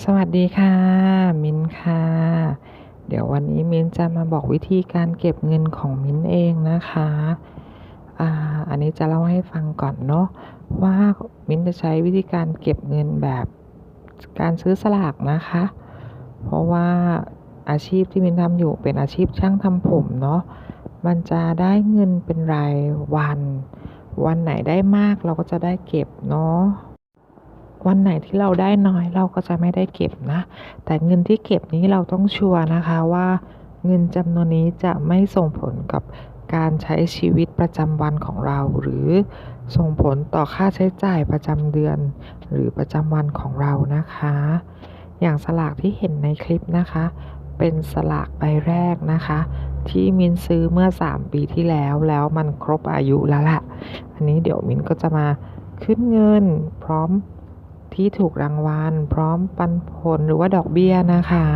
สวัสดีค่ะ มินค่ะ เดี๋ยววันนี้มินจะมาบอกวิธีการเก็บเงินของมินเองนะคะอ่าอันนี้จะเล่าให้ฟังก่อนเนาะว่ามินจะใช้วิธีการเก็บเงินแบบการซื้อสลากนะคะ เพราะว่าอาชีพที่มินทำอยู่เป็นอาชีพช่างทำผมเนาะมันจะได้เงินเป็นรายวัน วันไหนได้มากเราก็จะได้เก็บเนาะ วันไหนที่เราได้น้อยเราก็จะไม่ได้เก็บนะ แต่เงินที่เก็บนี้เราต้องชัวร์นะคะว่าเงินจำนวนนี้จะไม่ส่งผลกับการใช้ชีวิตประจำวันของเรา หรือส่งผลต่อค่าใช้จ่ายประจำเดือน หรือประจำวันของเรานะคะ อย่างสลากที่เห็นในคลิปนะคะ เป็นสลากใบแรกนะคะ ที่มินซื้อเมื่อ 3 ปีที่แล้วแล้วมันครบอายุแล้วล่ะ อันนี้เดี๋ยวมินก็จะมาขึ้นเงินพร้อม ที่ถูกรางวัล พร้อมปันผลหรือว่าดอกเบี้ยนะคะ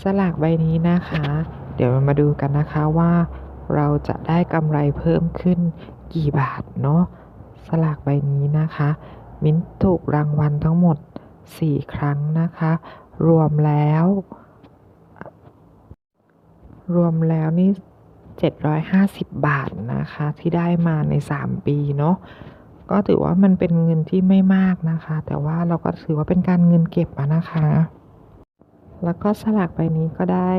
สลากใบนี้นะคะ เดี๋ยวมาดูกันนะคะว่า เราจะได้กำไรเพิ่มขึ้นกี่บาทเนาะสลากใบนี้นะคะ มิ้นถูกรางวัลทั้งหมด 4 ครั้งนะคะ รวมแล้ว รวมแล้วนี่750 บาทนะคะ ที่ได้มาใน 3 ปีเนาะ ก็ถือว่ามันเป็นเงินที่ไม่มากนะคะ แต่ว่าเราก็ถือว่าเป็นการเงินเก็บนะคะ แล้วก็สลากใบนี้ก็ได้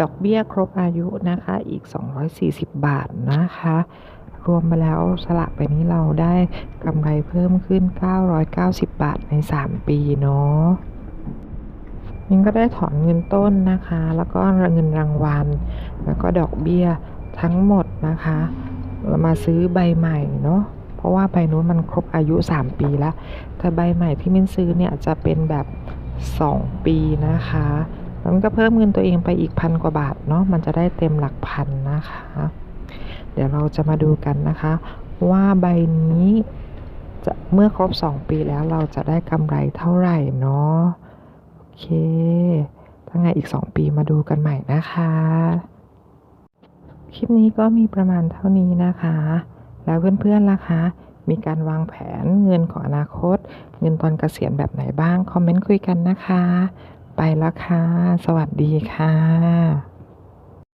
ดอกเบี้ยครบอายุนะคะอีก 240 บาทนะคะ รวมมาแล้วสลากใบนี้เราได้กำไรเพิ่มขึ้น 990 บาทใน 3 ปีเนาะมินก็ได้ถอนเงินต้นนะคะ แล้วก็เงินรางวัล แล้วก็ดอกเบี้ยทั้งหมดนะคะเรามาซื้อใบใหม่เนาะ เพราะว่าใบนู้นมันครบอายุ 3 ปีแล้ว แต่ใบใหม่ที่มินซื้อเนี่ยจะเป็นแบบ 2 ปีนะคะมันก็เพิ่มเงินตัวเองไปอีกพันกว่าบาทเนาะมันจะได้เต็มหลักพันนะคะ เดี๋ยวเราจะมาดูกันนะคะ ว่าใบนี้จะเมื่อครบ 2 ปีแล้วเราจะได้กำไรเท่าไหร่เนาะโอเคถ้าไงอีก 2 ปีมาดูกันใหม่นะคะ คลิปนี้ก็มีประมาณเท่านี้นะคะ แล้วเพื่อนๆล่ะคะ มีการวางแผนเงินของอนาคต เงินตอนเกษียณแบบไหนบ้าง คอมเมนต์คุยกันนะคะ ไปแล้วค่ะ สวัสดีค่ะ